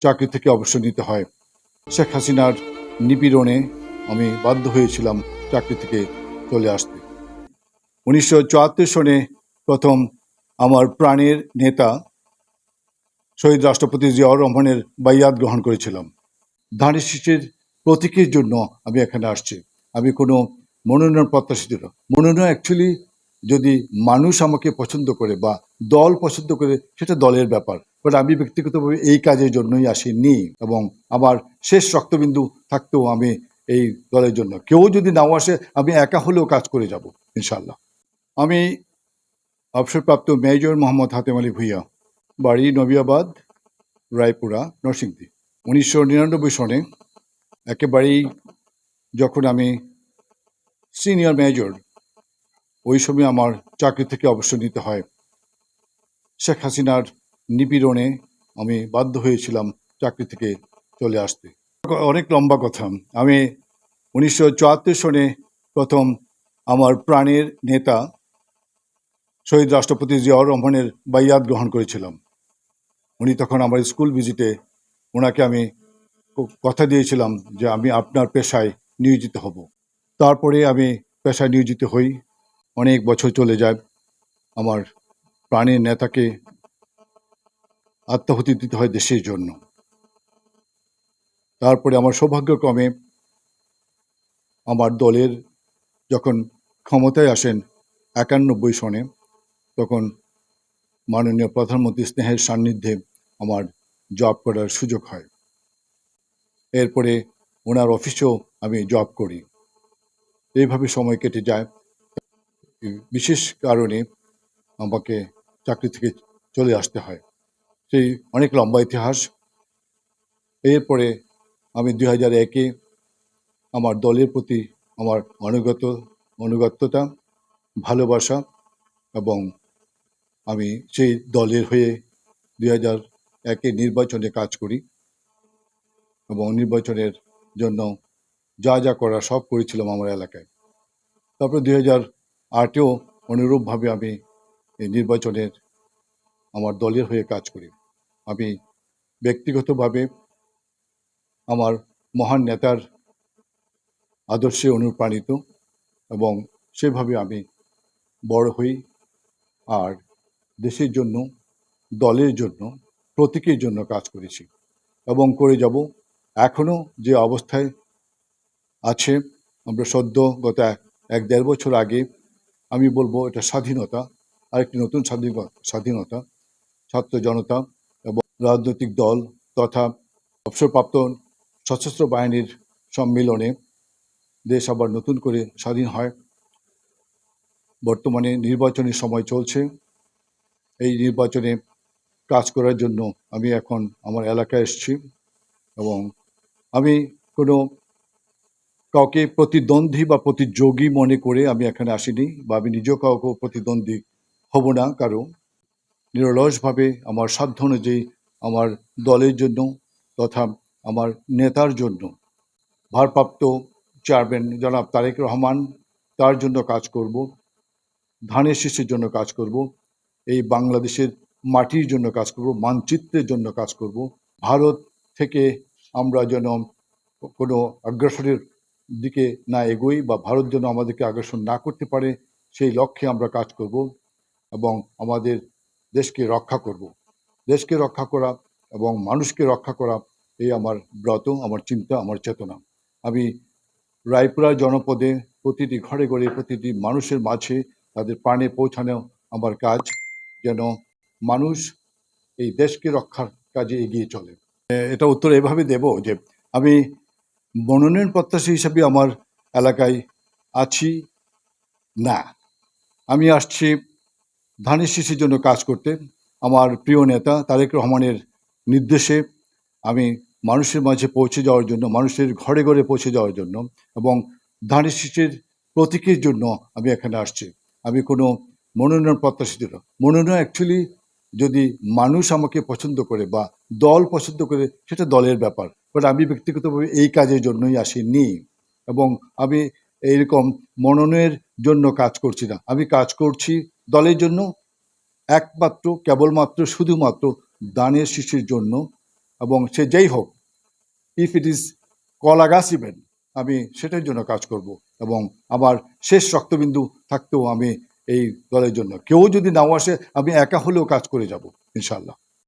চাকরি থেকে অবসর নিতে হয়। শেখ হাসিনার নিপীড়নে আমি বাধ্য হয়েছিলাম চাকরি থেকে চলে আসতে। উনিশশো চুয়াত্তর সনে প্রথম আমার প্রাণের নেতা শহীদ রাষ্ট্রপতি জিয়াউর রহমানের বাইয়াত গ্রহণ করেছিলাম। ধানের শীষের প্রতীকের জন্য আমি এখানে আসছি। আমি কোনো মনোনয়ন প্রত্যাশী না। মনোনয়ন অ্যাকচুয়ালি যদি মানুষ আমাকে পছন্দ করে বা দল পছন্দ করে, সেটা দলের ব্যাপার। বাট আমি ব্যক্তিগতভাবে এই কাজের জন্যই আসিনি এবং আমার শেষ রক্তবিন্দু থাকতেও আমি এই দলের জন্য। কেউ যদি নাও আসে, আমি একা হলেও কাজ করে যাব ইনশাল্লাহ আমি অবসরপ্রাপ্ত মেজর মোহাম্মদ হাতেম আলী ভুইয়া, বাড়ি নবিয়াবাদ, রায়পুরা, নরসিংদী। উনিশশো নিরানব্বই সনে একেবারেই যখন আমি সিনিয়র মেজর, ওই সময় আমার চাকরি থেকে অবসর নিতে হয়। শেখ হাসিনার নিপীড়নে আমি বাধ্য হয়েছিলাম চাকরি থেকে চলে আসতে। অনেক লম্বা কথা। আমি উনিশশো চুয়াত্তর সনে প্রথম আমার প্রাণের নেতা শহীদ রাষ্ট্রপতি জিয়াউর রহমানের বাইয়াত গ্রহণ করেছিলাম। উনি তখন আমার স্কুল ভিজিটে ওনাকে আমি কথা দিয়েছিলাম যে আমি আপনার পেশায় নিয়োজিত হব। তারপরে আমি পেশায় নিয়োজিত হই। অনেক বছর চলে যায় আমার প্রাণের নেতাকে আত্মাহুতি দিতে হয় দেশের জন্য। তারপরে আমার সৌভাগ্যক্রমে আমার দলের যখন ক্ষমতায় আসেন একানব্বই সনে, তখন মাননীয় প্রধানমন্ত্রী স্নেহের সান্নিধ্যে আমার জব করার সুযোগ হয়। এরপরে ওনার অফিসেও আমি জব করি। এইভাবে সময় কেটে যায়। বিশেষ কারণে আমাকে চাকরি থেকে চলে আসতে হয়। সেই অনেক লম্বা ইতিহাস। এরপরে আমি দুই হাজার একে আমার দলের প্রতি আমার অনুগত অনুগত্যতা ভালোবাসা এবং আমি সেই দলের হয়ে দুই হাজার একে নির্বাচনে কাজ করি এবং নির্বাচনের জন্য যা যা করা সব করেছিলাম আমার এলাকায়। তারপরে দুই হাজার আটেও অনুরূপভাবে আমি এই নির্বাচনের আমার দলের হয়ে কাজ করি। আমি ব্যক্তিগতভাবে আমার মহান নেতার আদর্শে অনুপ্রাণিত এবং সেভাবে আমি বড় হই আর দেশের জন্য, দলের জন্য, প্রতীকের জন্য কাজ করেছি এবং করে যাব। এখনও যে অবস্থায় আছে, আমরা সদ্য গত এক- দেড় বছর আগে আমি বলব এটা স্বাধীনতা, আরেকটি নতুন স্বাধীন, স্বাধীনতা। ছাত্র জনতা এবং রাজনৈতিক দল তথা অবসরপ্রাপ্ত সশস্ত্র বাহিনীর সম্মিলনে দেশ আবার নতুন করে স্বাধীন হয়। বর্তমানে নির্বাচনের সময় চলছে। এই নির্বাচনে কাজ করার জন্য আমি এখন আমার এলাকায় এসেছি এবং আমি কোনো কাউকে প্রতিদ্বন্দ্বী বা প্রতিযোগী মনে করে আমি এখানে আসিনি বা আমি নিজেও কাউকে প্রতিদ্বন্দ্বী হব না কারও। নিরলসভাবে আমার সাধ্য অনুযায়ী আমার দলের জন্য তথা আমার নেতার জন্য। ভারপ্রাপ্ত চেয়ারম্যান জনাব তারেক রহমান তার জন্য কাজ করব, ধানের শীষের জন্য কাজ করব, এই বাংলাদেশের মাটির জন্য কাজ করব, মানচিত্রের জন্য কাজ করব। ভারত থেকে আমরা যেন কোনো আগ্রাসনের দিকে না এগোই বা ভারত যেন আমাদেরকে আগ্রাসন না করতে পারে, সেই লক্ষ্যে আমরা কাজ করব এবং আমাদের দেশকে রক্ষা করব। দেশকে রক্ষা করা এবং মানুষকে রক্ষা করা, এই আমার ব্রত, আমার চিন্তা, আমার চেতনা। আমি রায়পুরা জনপদে প্রতিটি ঘরে ঘরে প্রতিটি মানুষের মাঝে তাদের প্রাণে পৌঁছানো আমার কাজ, যেন মানুষ এই দেশকে রক্ষার কাজে এগিয়ে চলে। এটা উত্তর এভাবে দেব যে, আমি মনোনয়ন প্রত্যাশী হিসাবে আমার এলাকায় আছি না। আমি আসছি ধানের শীষের জন্য কাজ করতে আমার প্রিয় নেতা তারেক রহমানের নির্দেশে আমি মানুষের মাঝে পৌঁছে যাওয়ার জন্য, মানুষের ঘরে ঘরে পৌঁছে যাওয়ার জন্য এবং ধানের শীষের প্রতীকের জন্য আমি এখানে আসছি। আমি কোনো মনোনয়ন প্রত্যাশিত না। মনোনয়ন অ্যাকচুয়ালি যদি মানুষ আমাকে পছন্দ করে বা দল পছন্দ করে, সেটা দলের ব্যাপার। বাট আমি ব্যক্তিগতভাবে এই কাজের জন্যই আসিনি এবং আমি এইরকম মননের জন্য কাজ করছি না। আমি কাজ করছি দলের জন্য একমাত্র, কেবলমাত্র, শুধুমাত্র দানের শিশুর জন্য। এবং সে যেই হোক if it is colleagues even আমি সেটার জন্য কাজ করব। এবং আমার শেষ রক্তবিন্দু থাকতেও আমি এই দলের জন্য। কেউ যদি নাও আসে, আমি একা হলেও কাজ করে যাব ইনশাল্লাহ